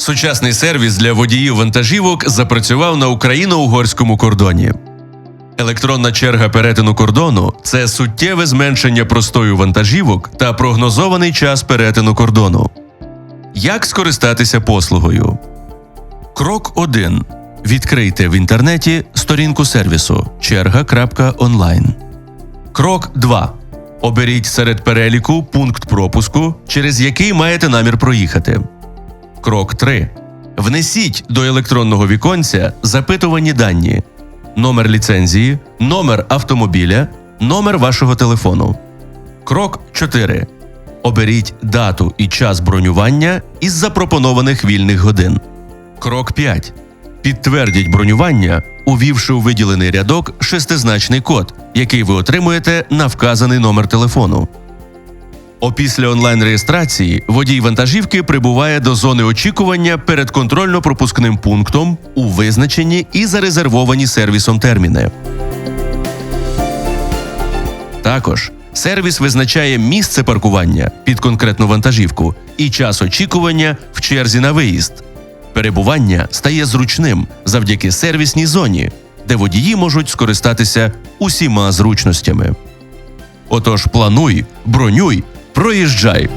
Сучасний сервіс для водіїв вантажівок запрацював на україно-угорському кордоні. Електронна черга перетину кордону це суттєве зменшення простою вантажівок та прогнозований час перетину кордону. Як скористатися послугою? Крок 1. Відкрийте в інтернеті сторінку сервісу черга.онлайн. Крок 2. Оберіть серед переліку пункт пропуску, через який маєте намір проїхати. Крок 3. Внесіть до електронного віконця запитувані дані: номер ліцензії, номер автомобіля, номер вашого телефону. Крок 4. Оберіть дату і час бронювання із запропонованих вільних годин. Крок 5. Підтвердіть бронювання, увівши у виділений рядок шестизначний код, який ви отримуєте на вказаний номер телефону. Опісля онлайн-реєстрації водій вантажівки прибуває до зони очікування перед контрольно-пропускним пунктом у визначені і зарезервовані сервісом терміни. Також сервіс визначає місце паркування під конкретну вантажівку і час очікування в черзі на виїзд. Перебування стає зручним завдяки сервісній зоні, де водії можуть скористатися усіма зручностями. Отож, плануй, бронюй, проїжджай.